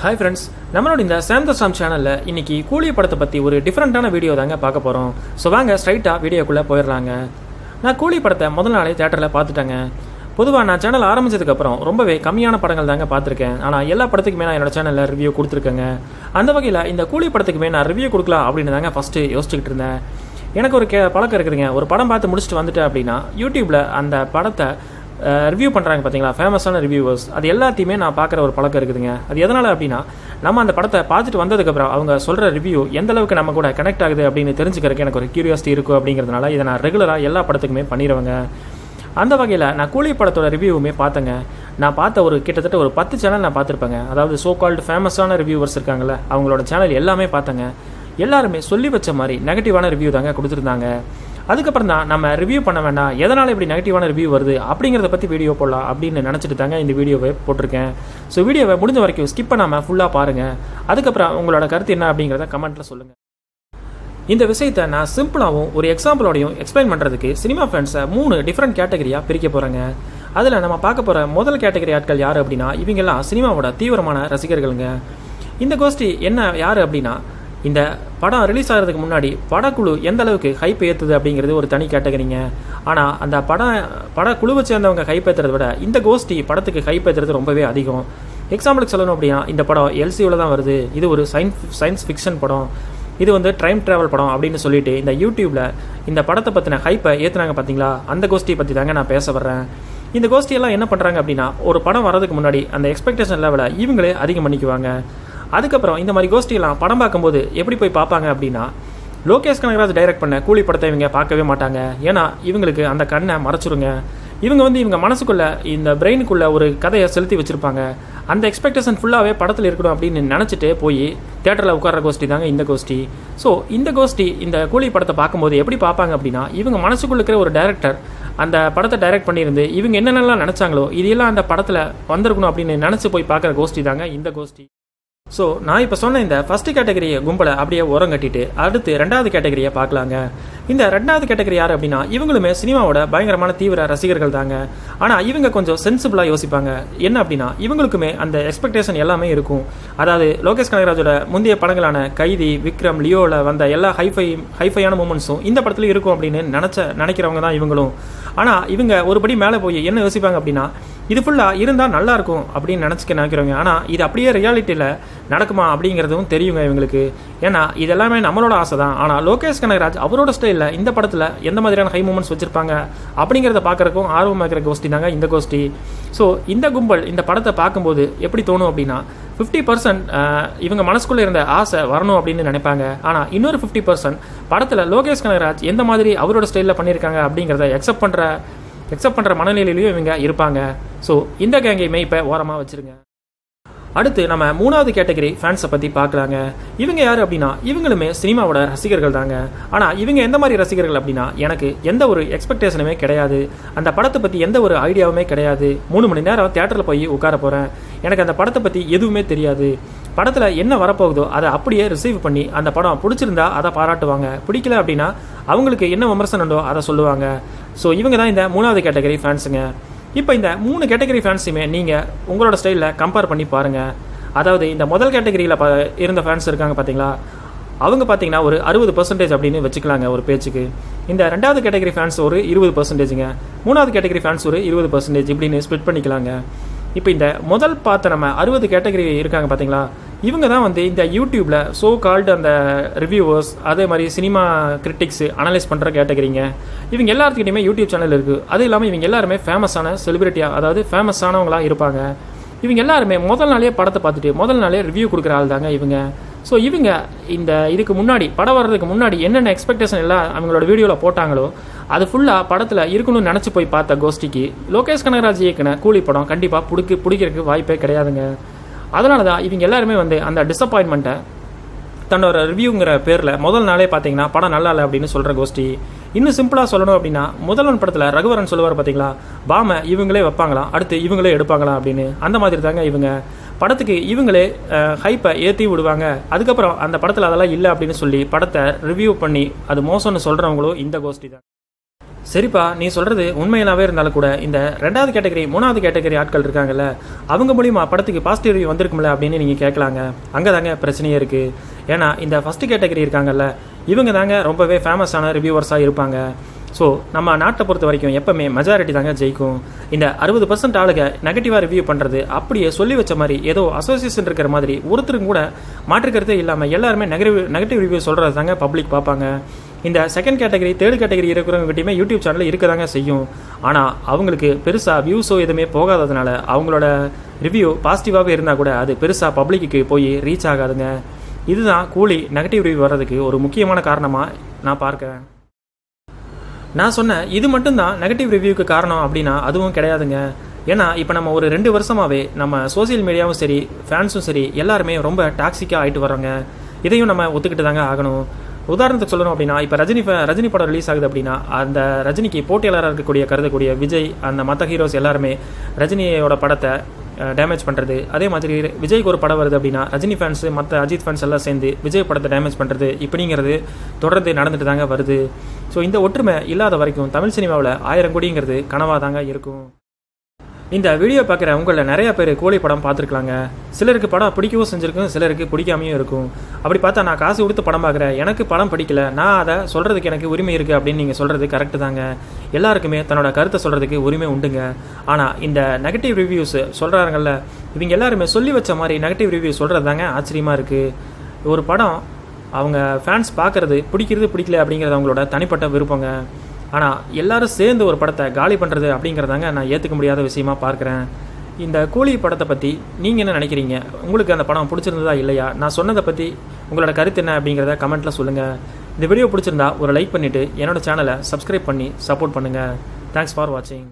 Hi friends நம்மளோட இந்த சாந்தசாம் சேனலில் இன்றைக்கி கூலி படத்தை பற்றி ஒரு டிஃப்ரெண்ட்டான வீடியோ தாங்க பார்க்க போகிறோம் ஸோ வாங்க ஸ்ட்ரைட்டாக வீடியோக்குள்ளே போயிடுறாங்க நான் கூலி படத்தை முதல் நாளே தேட்டரில் பார்த்துட்டேங்க. பொதுவாக நான் சேனல் ஆரம்பிச்சதுக்கப்புறம் ரொம்பவே கம்மியான படங்கள் தாங்க பார்த்துருக்கேன். ஆனால் எல்லா படத்துக்குமே நான் என்னோட சேனலில் ரிவ்யூ கொடுத்துருக்கேங்க. அந்த வகையில் இந்த கூலி படத்துக்குமே நான் ரிவ்யூ கொடுக்கலாம் அப்படின்னு தாங்க ஃபஸ்ட்டு யோசிச்சுக்கிட்டு இருந்தேன். எனக்கு ஒரு கே பழக்கம் இருக்குதுங்க. ஒரு படம் பார்த்து முடிச்சுட்டு வந்துட்டேன் அப்படின்னா யூடியூப்பில் அந்த படத்தை ரிவ்யூ பண்ணுறாங்க பார்த்தீங்களா ஃபேமஸான ரிவ்யூவர்ஸ் அது எல்லாத்தையுமே நான் பார்க்குற ஒரு பழக்கம் இருக்குதுங்க. அது எதனால் அப்படின்னா நம்ம அந்த படத்தை பார்த்துட்டு வந்ததுக்கப்புறம் அவங்க சொல்கிற ரிவ்யூ எந்த அளவுக்கு நம்ம கூட கனெக்ட் ஆகுது அப்படின்னு தெரிஞ்சுக்கிறதுக்கு எனக்கு ஒரு கியூரியாசிட்டி இருக்கும் அப்படிங்கிறதுனால இதை நான் ரெகுலராக எல்லா படத்துக்குமே பண்ணிடுவேங்க அந்த வகையில் நான் கூலி படத்தோட ரிவ்யூவுமே பார்த்தேங்க. நான் பார்த்த ஒரு கிட்டத்தட்ட ஒரு பத்து சேனல் நான் பார்த்துருப்பேங்க. அதாவது சோ கால்டு ஃபேமஸான ரிவ்யூவர்ஸ் இருக்காங்கல்ல அவங்களோட சேனல் எல்லாமே பார்த்தேங்க. எல்லாருமே சொல்லி வச்ச மாதிரி நெகட்டிவான ரிவ்யூ தாங்க கொடுத்துருந்தாங்க. அதுக்கப்புறம் தான் நம்ம ரிவ்யூ பண்ண வேண்டாம். எதனால் இப்படி நெகட்டிவான ரிவ்யூ வருது? அப்படிங்கிறத பற்றி வீடியோ போடலாம் அப்படின்னு நினச்சிட்டு தாங்க இந்த வீடியோவை போட்டிருக்கேன். ஸோ வீடியோவை முடிஞ்ச வரைக்கும் ஸ்கிப் பண்ணாமல் ஃபுல்லாக பாருங்கள் அதுக்கப்புறம் உங்களோட கருத்து என்ன அப்படிங்கிறத கமெண்ட்டில் சொல்லுங்கள் இந்த விஷயத்தை நான் சிம்பிளாகவும் ஒரு எக்ஸாம்பிளோடையும் எக்ஸ்பிளைன் பண்ணுறதுக்கு சினிமா ஃபேன்ஸை மூணு டிஃப்ரெண்ட் கேட்டகரியாக பிரிக்க போகிறேங்க அதில் நம்ம பார்க்க போகிற முதல் கேட்டகரி ஆட்கள் யார் அப்படின்னா இவங்கெல்லாம் சினிமாவோட தீவிரமான ரசிகர்களுங்க. இந்த கோஷ்டி என்ன யார் அப்படின்னா இந்த படம் ரிலீஸ் ஆகிறதுக்கு முன்னாடி படக்குழு எந்த அளவுக்கு ஹைப் ஏற்றுது அப்படிங்கிறது ஒரு தனி கேட்டகரிங்க ஆனால் அந்த படம் படக்குழுவை சேர்ந்தவங்க ஹைப் ஏற்றுறத விட இந்த கோஷ்டி படத்துக்கு ஹைப் ஏற்றுறது ரொம்பவே அதிகம். எக்ஸாம்பிளுக்கு சொல்லணும் அப்படின்னா இந்த படம் எல்சியூவில் தான் வருது. இது ஒரு சயின்ஸ் சயின்ஸ் ஃபிக்ஷன் படம். இது வந்து டைம் ட்ராவல் படம் அப்படின்னு சொல்லிட்டு இந்த யூடியூப்பில் இந்த படத்தை பற்றின ஹைப்பை ஏற்றுனாங்க பார்த்தீங்களா அந்த கோஷ்டியை பற்றி தாங்க நான் பேச வர்றேன். இந்த கோஷ்டியெல்லாம் என்ன பண்ணுறாங்க அப்படின்னா ஒரு படம் வரதுக்கு முன்னாடி அந்த எக்ஸ்பெக்டேஷன் லெவலை இவங்களே அதிகம் பண்ணிக்குவாங்க. அதுக்கப்புறம் இந்த மாதிரி கோஷ்டியெல்லாம் படம் பார்க்கும்போது எப்படி போய் பார்ப்பாங்க அப்படின்னா லோகேஷ் கனகராஜ் டைரக்ட் பண்ண கூலி படத்தை இவங்க பார்க்கவே மாட்டாங்க. ஏன்னா இவங்களுக்கு அந்த கண்ணை மறைச்சிருங்க. இவங்க வந்து இவங்க மனசுக்குள்ளே இந்த பிரெயினுக்குள்ளே ஒரு கதையை செலுத்தி வச்சுருப்பாங்க. அந்த எக்ஸ்பெக்டேஷன் ஃபுல்லாகவே படத்தில் இருக்கணும் அப்படின்னு நினச்சிட்டு போய் தேட்டரில் உட்கார்ற கோஷ்டி தாங்க இந்த கோஷ்டி ஸோ இந்த கோஷ்டி இந்த கூலி படத்தை பார்க்கும்போது எப்படி பார்ப்பாங்க அப்படின்னா இவங்க மனசுக்குள்ள இருக்கிற ஒரு டேரக்டர் அந்த படத்தை டைரக்ட் பண்ணியிருந்து இவங்க என்னென்னலாம் நினச்சாங்களோ இதெல்லாம் அந்த படத்தில் வந்திருக்கணும் அப்படின்னு நினச்சி போய் பார்க்குற கோஷ்டி தாங்க இந்த கோஷ்டி ஸோ நான் இப்போ சொன்ன இந்த ஃபர்ஸ்ட் கேட்டகரியை கும்பலை அப்படியே உரம் கட்டிட்டு அடுத்து ரெண்டாவது கேட்டகரியை பார்க்கலாங்க. இந்த ரெண்டாவது கேட்டகரி யார் அப்படின்னா இவங்களுமே சினிமாவோட பயங்கரமான தீவிர ரசிகர்கள் தாங்க. ஆனால் இவங்க கொஞ்சம் சென்சிபிளாக யோசிப்பாங்க. என்ன அப்படின்னா இவங்களுக்குமே அந்த எக்ஸ்பெக்டேஷன் எல்லாமே இருக்கும். அதாவது லோகேஷ் கனகராஜோட முந்தைய படங்களான கைதி விக்ரம் லியோவில் வந்த எல்லா ஹைஃபை ஹைஃபையான மூமெண்ட்ஸும் இந்த படத்துல இருக்கும் அப்படின்னு நினச்ச நினைக்கிறவங்க தான் இவங்களும். ஆனால் இவங்க ஒருபடி மேலே போய் என்ன யோசிப்பாங்க அப்படின்னா இது ஃபுல்லாக இருந்தால் நல்லாயிருக்கும் அப்படின்னு நினச்சிக்க நினைக்கிறவங்க. ஆனால் இது அப்படியே ரியாலிட்டியில் நடக்குமா அப்படிங்கிறதும் தெரியுங்க இவங்களுக்கு. ஏன்னா இது எல்லாமே நம்மளோட ஆசை தான் ஆனால் லோகேஷ் கனகராஜ் அவரோட ஸ்டைலில் இந்த படத்தில் எந்த மாதிரியான ஹை மூமெண்ட்ஸ் வச்சுருப்பாங்க அப்படிங்கிறத பார்க்குறக்கும் ஆர்வமாக இருக்கிற கோஷ்டி தாங்க இந்த கோஷ்டி. ஸோ இந்த கும்பல் இந்த படத்தை பார்க்கும்போது எப்படி தோணும் அப்படின்னா ஃபிஃப்டி பர்சன்ட் இவங்க மனசுக்குள்ளே இருந்த ஆசை வரணும் அப்படின்னு நினைப்பாங்க. ஆனால் இன்னொரு ஃபிஃப்டி பர்சன்ட் படத்தில் லோகேஷ் கனகராஜ் எந்த மாதிரி அவரோட ஸ்டைலில் பண்ணியிருக்காங்க அப்படிங்கிறத எக்ஸப்ட் பண்ணுற எக்ஸப்ட் பண்ணுற மனநிலையிலையும் இவங்க இருப்பாங்க. ஸோ இந்த கேங்கையுமே இப்போ ஓரமாக வச்சுருங்க. அடுத்து நம்ம மூணாவது கேட்டகரி ஃபேன்ஸை பற்றி பார்க்கலாங்க. இவங்க யார் அப்படின்னா இவங்களுமே சினிமாவோட ரசிகர்கள் தாங்க. ஆனால் இவங்க எந்த மாதிரி ரசிகர்கள் அப்படின்னா எனக்கு எந்த ஒரு எக்ஸ்பெக்டேஷனுமே கிடையாது. அந்த படத்தை பற்றி எந்த ஒரு ஐடியாவுமே கிடையாது. மூணு மணி நேரம் தேட்டரில் போய் உட்கார போகிறேன் எனக்கு அந்த படத்தை பற்றி எதுவுமே தெரியாது. படத்தில் என்ன வரப்போகுதோ அதை அப்படியே ரிசீவ் பண்ணி அந்த படம் பிடிச்சிருந்தா அதை பாராட்டுவாங்க. பிடிக்கல அப்படின்னா அவங்களுக்கு என்ன விமர்சனம் உண்டோ அதை சொல்லுவாங்க. ஸோ இவங்க தான் இந்த மூணாவது கேட்டகரி ஃபேன்ஸுங்க இப்போ இந்த மூணு கேட்டகரி ஃபேன்ஸுமே நீங்கள் உங்களோட ஸ்டைலில் கம்பேர் பண்ணி பாருங்கள் அதாவது இந்த முதல் கேட்டகரியில் ப இருந்த ஃபேன்ஸ் இருக்காங்க பார்த்தீங்களா அவங்க பார்த்தீங்கன்னா ஒரு அறுபது பர்சன்டேஜ் அப்படின்னு வச்சுக்கலாங்க ஒரு பேச்சுக்கு. இந்த ரெண்டாவது கேட்டகரி ஃபேன்ஸ் ஒரு இருபது பர்சன்டேஜுங்க மூணாவது கேட்டகரி ஃபேன்ஸ் ஒரு இருபது பர்சன்டேஜ் இப்படின்னு ஸ்ப்ளிட் பண்ணிக்கலாங்க. இப்போ இந்த முதல் பார்த்த நம்ம அறுபது கேட்டகரி இருக்காங்க பார்த்தீங்களா இவங்க தான் வந்து இந்த யூடியூப்பில் ஸோ கால்டு அந்த ரிவ்யூவர்ஸ் அதே மாதிரி சினிமா கிரிட்டிக்ஸு அனலைஸ் பண்ணுற கேட்டகரிங்க இவங்க எல்லாத்துக்கிட்டையுமே யூடியூப் சேனல் இருக்குது அது இல்லாமல் இவங்க எல்லாருமே ஃபேமஸான செலிபிரிட்டியாக அதாவது ஃபேமஸானவங்களாக இருப்பாங்க. இவங்க எல்லாருமே முதல் நாளே படத்தை பார்த்துட்டு முதல் நாளே ரிவ்யூ கொடுக்குற ஆள் தாங்க இவங்க. ஸோ இவங்க இந்த இதுக்கு முன்னாடி படம் வர்றதுக்கு முன்னாடி என்னென்ன எக்ஸ்பெக்டேஷன் எல்லாம் அவங்களோட வீடியோவில் போட்டாங்களோ அது ஃபுல்லாக படத்தில் இருக்கணும்னு நினச்சி போய் பார்த்த கோஷ்டிக்கு லோகேஷ் கனகராஜ் இயக்குன கூலி படம் கண்டிப்பாக பிடிக்க பிடிக்கிறதுக்கு வாய்ப்பே கிடையாதுங்க. அதனால தான் இவங்க எல்லாருமே வந்து அந்த டிசப்பாயின்மெண்ட்டை தன்னோட ரிவ்யூங்கிற பேரில் முதல் நாளே பார்த்தீங்கன்னா படம் நல்லா இல்லை அப்படின்னு சொல்கிற கோஷ்டி இன்னும் சிம்பிளாக சொல்லணும் அப்படின்னா முதல்வன் படத்தில் ரகுவரன் சொல்லுவார் பார்த்தீங்களா பாம இவங்களே வைப்பாங்களாம் அடுத்து இவங்களே எடுப்பாங்களாம் அப்படின்னு. அந்த மாதிரி தாங்க இவங்க. படத்துக்கு இவங்களே ஹைப்பை ஏற்றி விடுவாங்க. அதுக்கப்புறம் அந்த படத்தில் அதெல்லாம் இல்லை அப்படின்னு சொல்லி படத்தை ரிவ்யூ பண்ணி அது மோசம்னு சொல்கிறவங்களும் இந்த கோஷ்டி தான். சரிப்பா நீ சொல்கிறது உண்மையிலாவே இருந்தாலும் கூட இந்த ரெண்டாவது கேட்டகரி மூணாவது கேட்டகரி ஆட்கள் இருக்காங்கல்ல அவங்க மூலிமா படத்துக்கு பாசிட்டிவ் ரிவ்யூ வந்திருக்கும்ல அப்படின்னு நீங்கள் கேட்கலாங்க அங்கே தாங்க பிரச்சனையே இருக்குது ஏன்னா இந்த ஃபஸ்ட்டு கேட்டகரி இருக்காங்கல்ல இவங்க தாங்க ரொம்பவே ஃபேமஸான ரிவ்யூவர்ஸாக இருப்பாங்க. ஸோ நம்ம நாட்டை பொறுத்த வரைக்கும் எப்பவுமே மெஜாரிட்டி தாங்க ஜெயிக்கும். இந்த அறுபது பர்சன்ட் ஆளுங்க நெகட்டிவாக ரிவ்யூ பண்ணுறது அப்படியே சொல்லி வச்ச மாதிரி ஏதோ அசோசியேஷன் இருக்கிற மாதிரி ஒருத்தரும் கூட மாற்றுக்கிறதே இல்லாமல் எல்லாருமே நெகட்டிவ் நெகட்டிவ் ரிவ்யூ சொல்கிறது தாங்க பப்ளிக் பார்ப்பாங்க. இந்த செகண்ட் கேட்டகரி தேர்ட் கேட்டகரி இருக்கிறவங்ககிட்டயுமே யூடியூப் சேனலில் இருக்க தாங்க செய்யும். ஆனால் அவங்களுக்கு பெருசாக வியூஸோ எதுவுமே போகாததுனால அவங்களோட ரிவ்யூ பாசிட்டிவாகவே இருந்தால் கூட அது பெருசாக பப்ளிக்கு போய் ரீச் ஆகாதுங்க. இதுதான் கூலி நெகட்டிவ் ரிவ்யூ வர்றதுக்கு ஒரு முக்கியமான காரணமாக நான் பார்க்குறேன். நான் சொன்னேன் இது மட்டும்தான் நெகட்டிவ் ரிவ்யூக்கு காரணம் அப்படின்னா அதுவும் கிடையாதுங்க. ஏன்னா இப்போ நம்ம ஒரு ரெண்டு வருஷமாகவே நம்ம சோசியல் மீடியாவும் சரி ஃபேன்ஸும் சரி எல்லாருமே ரொம்ப டாக்ஸிக்காக ஆகிட்டு வர்றாங்க. இதையும் நம்ம ஒத்துக்கிட்டு தாங்க ஆகணும். உதாரணத்துக்கு சொல்லணும் அப்படின்னா இப்போ ரஜினி ரஜினி படம் ரிலீஸ் ஆகுது அப்படின்னா அந்த ரஜினிக்கு போட்டியாளராக இருக்கக்கூடிய கருதக்கூடிய விஜய் அந்த மற்ற ஹீரோஸ் எல்லாருமே ரஜினியோட படத்தை டேமேஜ் பண்ணுறது அதே மாதிரி விஜய்க்கு ஒரு படம் வருது அப்படின்னா ரஜினி ஃபேன்ஸு மற்ற அஜித் ஃபேன்ஸ் எல்லாம் சேர்ந்து விஜய் படத்தை டேமேஜ் பண்ணுறது இப்படிங்கிறது தொடர்ந்து நடந்துட்டு தாங்க வருது. ஸோ இந்த ஒற்றுமை இல்லாத வரைக்கும் தமிழ் சினிமாவில் ஆயிரம் கோடிங்கிறது கனவாக தாங்க இருக்கும். இந்த வீடியோ பார்க்குற உங்களில் நிறைய பேர் கோழி படம் பார்த்துருக்கலாங்க. சிலருக்கு படம் பிடிக்கவும் செஞ்சுருக்கும் சிலருக்கு பிடிக்காமையும் இருக்கும். அப்படி பார்த்தா நான் காசு கொடுத்து படம் பார்க்குறேன். எனக்கு படம் பிடிக்கல. நான் அதை சொல்கிறதுக்கு எனக்கு உரிமை இருக்குது அப்படின்னு நீங்கள் சொல்கிறது கரெக்டு தாங்க. எல்லாருக்குமே தன்னோட கருத்தை சொல்கிறதுக்கு உரிமை உண்டுங்க. ஆனால் இந்த நெகட்டிவ் ரிவ்யூஸ் சொல்கிறாங்கல்ல இவங்க எல்லாருமே சொல்லி வச்ச மாதிரி நெகட்டிவ் ரிவ்யூ சொல்கிறது தாங்க ஆச்சரியமாக இருக்குது ஒரு படம் அவங்க ஃபேன்ஸ் பார்க்குறது பிடிக்கிறது பிடிக்கல அப்படிங்கிறது அவங்களோட தனிப்பட்ட விருப்பங்க. ஆனால் எல்லாரும் சேர்ந்து ஒரு படத்தை காலி பண்ணுறது அப்படிங்கிறதாங்க நான் ஏற்றுக்க முடியாத விஷயமா பார்க்குறேன். இந்த கூலி படத்தை பற்றி நீங்கள் என்ன நினைக்கிறீங்க? உங்களுக்கு அந்த படம் பிடிச்சிருந்ததா இல்லையா? நான் சொன்னதை பற்றி உங்களோட கருத்து என்ன அப்படிங்கிறத கமெண்ட்டில் சொல்லுங்கள் இந்த வீடியோ பிடிச்சிருந்தா ஒரு லைக் பண்ணிவிட்டு என்னோட சேனலை சப்ஸ்கிரைப் பண்ணி சப்போர்ட் பண்ணுங்கள் தேங்க்ஸ் ஃபார் வாட்சிங்